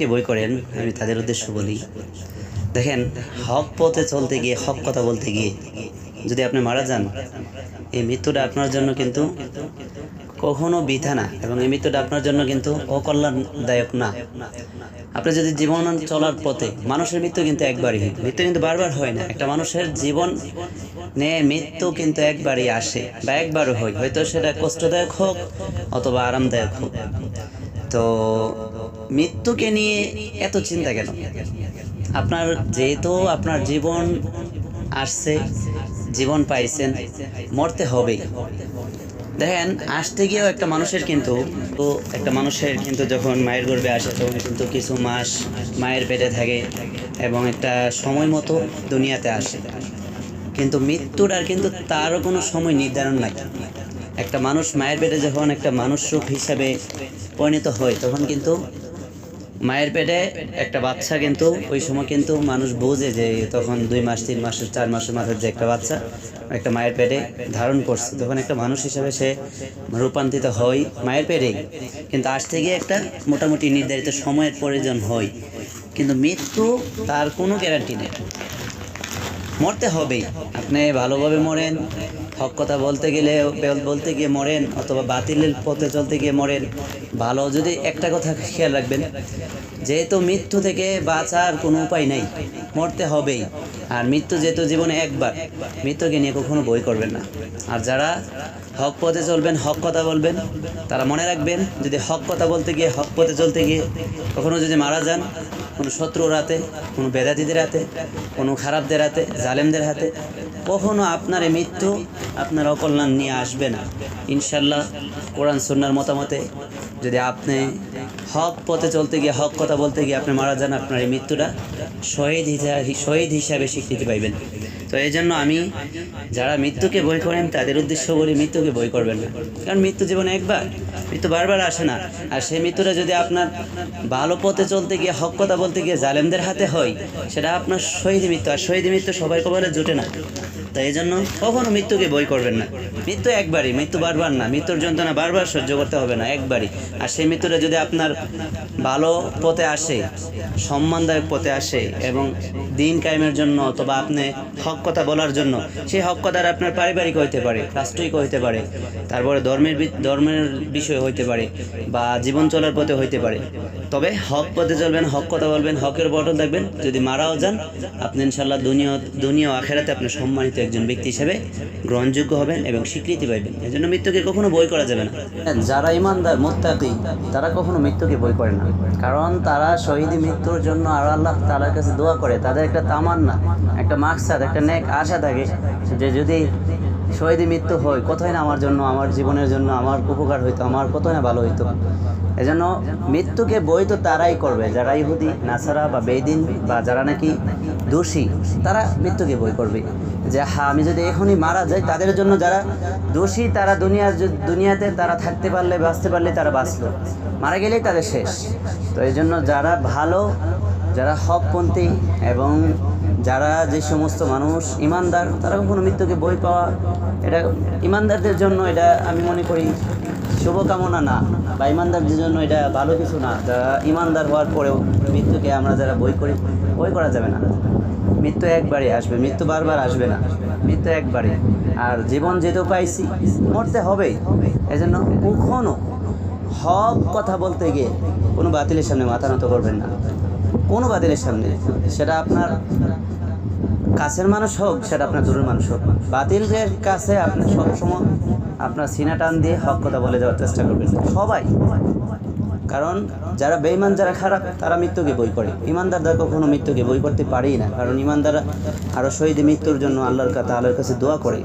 কে বই করেন? আমি তাদের উদ্দেশ্য বলি। দেখেন, হক পথে চলতে গিয়ে, হক কথা বলতে গিয়ে, যদি আপনি মারা যান, এই মৃত্যুটা আপনার জন্য কিন্তু কখনো বৃথা না এবং এই মৃত্যুটা আপনার জন্য কিন্তু অকল্যাণদায়ক না। আপনি যদি জীবন চলার পথে, মানুষের মৃত্যু কিন্তু একবারই, মৃত্যু কিন্তু বারবার হয় না। একটা মানুষের জীবন নিয়ে মৃত্যু কিন্তু একবারই আসে বা একবারও হয়। হয়তো সেটা কষ্টদায়ক হোক অথবা আরামদায়ক হোক। তো মৃত্যুকে নিয়ে এত চিন্তা কেন? আপনার যেহেতু আপনার জীবন আসছে, জীবন পাইছেন, মরতে হবেই। দেখেন, আসতে গিয়েও একটা মানুষের কিন্তু তো একটা মানুষের কিন্তু যখন মায়ের গর্ভে আসে, তখন কিন্তু কিছু মাস মায়ের পেটে থাকে এবং একটা সময় মতো দুনিয়াতে আসে। কিন্তু মৃত্যুর আর কিন্তু তারও কোনো সময় নির্ধারণ নাই। একটা মানুষ মায়ের পেটে যখন একটা মানুষ রূপ হিসাবে পরিণত হয়, তখন কিন্তু মায়ের পেটে একটা বাচ্চা কিন্তু, ওই সময় কিন্তু মানুষ বোঝে যে তখন দুই মাস, তিন মাস, চার মাসের মাথার যে একটা বাচ্চা, একটা মায়ের পেটে ধারণ করছে। তখন একটা মানুষ হিসাবে সে রূপান্তরিত হয় মায়ের পেটেই। কিন্তু আজ থেকে একটা মোটামুটি নির্ধারিত সময়ের প্রয়োজন হয়। কিন্তু মৃত্যু তার কোনো গ্যারান্টি নেই। মরতে হবেই আপনি ভালোভাবে মরেন, হক কথা বলতে গেলে বলতে গিয়ে মরেন অথবা বাতিলের পথে চলতে গিয়ে মরেন। ভালো যদি একটা কথা খেয়াল রাখবেন, যেহেতু মৃত্যু থেকে বাঁচার কোনো উপায় নাই, মরতে হবেই। আর মৃত্যু যেহেতু জীবনে একবার, মৃত্যুকে নিয়ে কখনো বই করবেন না। আর যারা হক পথে চলবেন, হক কথা বলবেন, তারা মনে রাখবেন, যদি হক কথা বলতে গিয়ে, হক পথে চলতে গিয়ে কখনো যদি মারা যান, কোনো শত্রুর হাতে, কোনো বেদাতিদের হাতে, কোনো খারাপদের হাতে, জালেমদের হাতে, কখনো আপনার এই মৃত্যু আপনার অকল্যাণ নিয়ে আসবে না। ইনশাল্লাহ কোরআন সন্ন্যার মতামতে যদি আপনি হক পথে চলতে গিয়ে, হক কথা বলতে গিয়ে আপনি মারা যান, আপনার এই মৃত্যুটা শহীদ শহীদ হিসাবে স্বীকৃতি পাইবেন। তো এই জন্য আমি যারা মৃত্যুকে বই করেন, তাদের উদ্দেশ্য বলি মৃত্যুকে বই করবেন না। কারণ মৃত্যু জীবনে একবার, মৃত্যু বারবার আসে না। আর সেই মৃত্যুটা যদি আপনার ভালো পথে চলতে গিয়ে, হক কথা বলতে গিয়ে জালেমদের হাতে হয়, সেটা আপনার শহীদ মৃত্যু। আর শহীদ মৃত্যু সবাই কবলে জুটে না। তাই এই জন্য কখনো মৃত্যুকে বই করবেন না। মৃত্যু একবারই, মৃত্যু বারবার না, মৃত্যুর যন্ত্রণা বারবার সহ্য করতে হবে না, একবারই। আর সেই মৃত্যুটা যদি আপনার ভালো পথে আসে, সম্মানদায়ক পথে আসে এবং দিন কায়েমের জন্য অথবা আপনি হক কথা বলার জন্য, সেই হক কথাটা আপনার পারিবারিক হইতে পারে রাষ্ট্রিক হইতে পারে, তারপরে ধর্মের ধর্মের বিষয় হইতে পারে বা জীবন চলার পথে হইতে পারে। তবে হক পথে চলবেন, হক কথা বলবেন, হকের বটন থাকবেন যদি মারাও যান, আপনি ইনশাল্লাহ দুনিয়া দুনিয়া আখেরাতে আপনি সম্মানিত একজন ব্যক্তি হিসেবে গ্রহণযোগ্য হবেন এবং স্বীকৃতি পাইবেন। এজন্য জন্য মৃত্যুকে কখনো বই করা যাবে না। যারা ইমানদার, মোত্তাকি, তারা কখনো মৃত্যুকে বই করে না। কারণ তারা শহীদ মৃত্যুর জন্য আর আল্লাহ তালার কাছে দোয়া করে। তাদের একটা তামান্না, একটা মাকসাদ, একটা নেক আশা থাকে যে যদি শহীদ মৃত্যু হয় কোথায় না আমার জন্য, আমার জীবনের জন্য, আমার উপকার হইতো, আমার কোথায় না ভালো হইতো। এজন্য মৃত্যুকে বই তো তারাই করবে, যারা ইহুদি, নাসারা বা বেদিন বা যারা নাকি দোষী, তারা মৃত্যুকে বই করবে। যে হ্যাঁ আমি যদি এখনই মারা যাই, তাদের জন্য যারা দোষী, তারা দুনিয়ার দুনিয়াতে তারা থাকতে পারলে, বাঁচতে পারলে তারা বাঁচলো। মারা গেলেই তাদের শেষ। তো এই জন্য যারা ভালো যারা হকপন্থী এবং যারা যে সমস্ত মানুষ ইমানদার, তারা কখনো মৃত্যুকে বই পাওয়া, এটা ইমানদারদের জন্য এটা আমি মনে করি শুভকামনা না, বা ইমানদারদের জন্য এটা ভালো কিছু না। যারা ইমানদার হওয়ার পরেও মৃত্যুকে আমরা যারা বই করি, বই করা যাবে না। মৃত্যু একবারই আসবে, মৃত্যু বারবার আসবে না, মৃত্যু একবারই। আর জীবন যেহেতু পাইছি, মরতে হবেই। এই জন্য কখনো হক কথা বলতে গিয়ে কোনো বাতিলের সামনে মাথা নত করবেন না। কোনো বাতিলের সামনে। সেটা আপনার কাছের মানুষ হোক, সেটা আপনার দূরের মানুষ হোক। বাতিলের কাছে আপনি সবসময় আপনার সিনা টান দিয়ে হক কথা বলে যাওয়ার চেষ্টা করবেন। সবাই। কারণ যারা বেঈমান, যারা খারাপ, তারা মৃত্যুকে বই করে ইমানদাররা কখনো মৃত্যুকে বই করতে পারেই না। কারণ ইমানদাররা আরও শহীদ মৃত্যুর জন্য আল্লাহর কাছে আল্লাহর কাছে দোয়া করে।